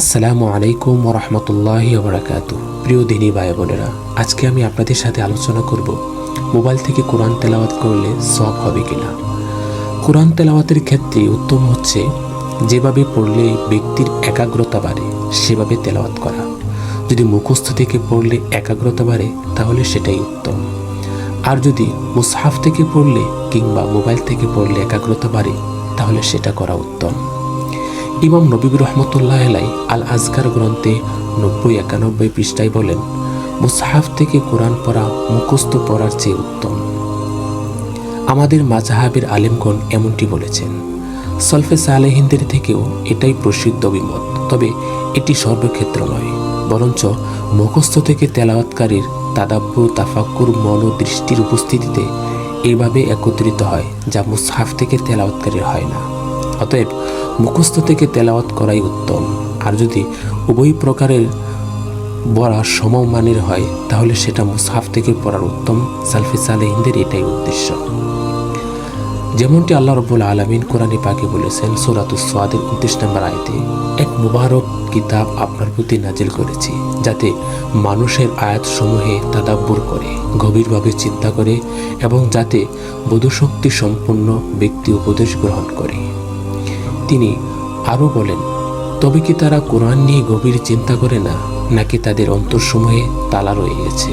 আসসালামু আলাইকুম ওরহমতুল্লাহ বরাকাত প্রিয় দিনী ভাই বোনেরা, আজকে আমি আপনাদের সাথে আলোচনা করব মোবাইল থেকে কোরআন তেলাওয়াত করলে সব হবে কিনা। কোরআন তেলাওয়াতের ক্ষেত্রে উত্তম হচ্ছে যেভাবে পড়লে ব্যক্তির একাগ্রতা বাড়ে, সেভাবে তেলাওয়াত করা। যদি মুখস্থ থেকে পড়লে একাগ্রতা বাড়ে, তাহলে সেটাই উত্তম। আর যদি মুসহাফ থেকে পড়লে কিংবা মোবাইল থেকে পড়লে একাগ্রতা বাড়ে, তাহলে সেটা করা উত্তম। ইমাম নবীব রহমতুল্লাহ আলাই আল আজকার গ্রন্থে নব্বই একানব্বই পৃষ্ঠায় বলেন, মুসাহাফ থেকে কোরআন পড়া মুখস্থ পড়ার চেয়ে উত্তম। আমাদের মাজাহাবের আলেমগণ এমনটি বলেছেন, সলফে সালেহিনদের থেকেও এটাই প্রসিদ্ধ অভিমত তবে এটি সর্বক্ষেত্র নয়, বরঞ্চ মুখস্থ থেকে তেলাওয়াতকারীর তাদাব্বুর তাফাক্কুর, মন ও দৃষ্টির উপস্থিতিতে এইভাবে একত্রিত হয় যা মুসহাফ থেকে তেলাওয়াতকারীর হয় না। অতএব মুখস্থ থেকে তেলাওয়াত করাই উত্তম। আর যদি উভয় প্রকারের পড়া সমমানের হয়, তাহলে সেটা মুসহাফ থেকে পড়ার উত্তম। সালফি সালেহিনদের এটাই উদ্দেশ্য। যেমনটি আল্লাহ রব্বুল আলমিন কোরআনে পাকে বলেছেন সুরাতুস সোয়াদের উনত্রিশ নম্বর আয়তে, এক মুবারক কিতাব আপনার প্রতি নাজিল করেছি, যাতে মানুষের আয়াতসমূহে তাদাব্বুর করে, গভীরভাবে চিন্তা করে এবং যাতে বোধশক্তি সম্পন্ন ব্যক্তি উপদেশ গ্রহণ করে। তিনি আরও বলেন, তবে কি তারা কোরআন নিয়ে গভীর চিন্তা করে না, নাকি তাদের অন্তরসমূহে তালা রয়ে গেছে?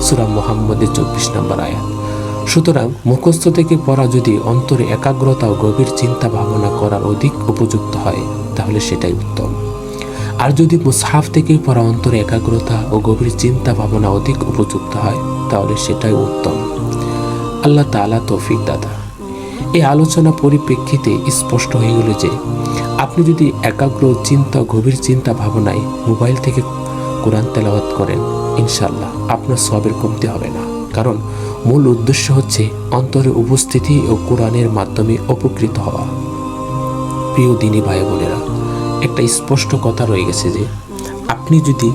সুরা মোহাম্মদের চব্বিশ নম্বর আয়াত। সুতরাং মুখস্থ থেকে পড়া যদি অন্তরে একাগ্রতা ও গভীর চিন্তা ভাবনা করার অধিক উপযুক্ত হয়, তাহলে সেটাই উত্তম। আর যদি মুসহাফ থেকে পড়া অন্তরে একাগ্রতা ও গভীর চিন্তা ভাবনা অধিক উপযুক্ত হয়, তাহলে সেটাই উত্তম। আল্লাহ তালা তৌফিক দাদা। এই আলোচনা পরিপ্রেক্ষিতে স্পষ্ট হয়ে গেল যে আপনি যদি একাগ্র, চিন্তা, গভীর চিন্তা ভাবনায় মোবাইল থেকে কোরআন তেলাওয়াত করেন ইনশাল্লাহ আপনার সবের কমতি হবে না। কারণ মূল উদ্দেশ্য হচ্ছে অন্তরে উপস্থিতি ও কোরআনের মাধ্যমে উপকৃত হওয়া। প্রিয় দিনী ভাই বোনেরা, একটা স্পষ্ট কথা রয়ে গেছে যে আপনি যদি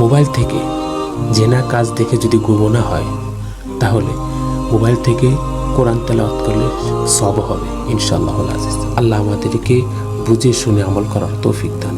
মোবাইল থেকে জেনা কাজ দেখে যদি গোবনা হয়, তাহলে মোবাইল থেকে কোরআন তেলাওয়াত করলে সব হবে ইনশাআল্লাহ আল্লাহ আমাদেরকে বুঝে শুনে আমল করার তৌফিক দান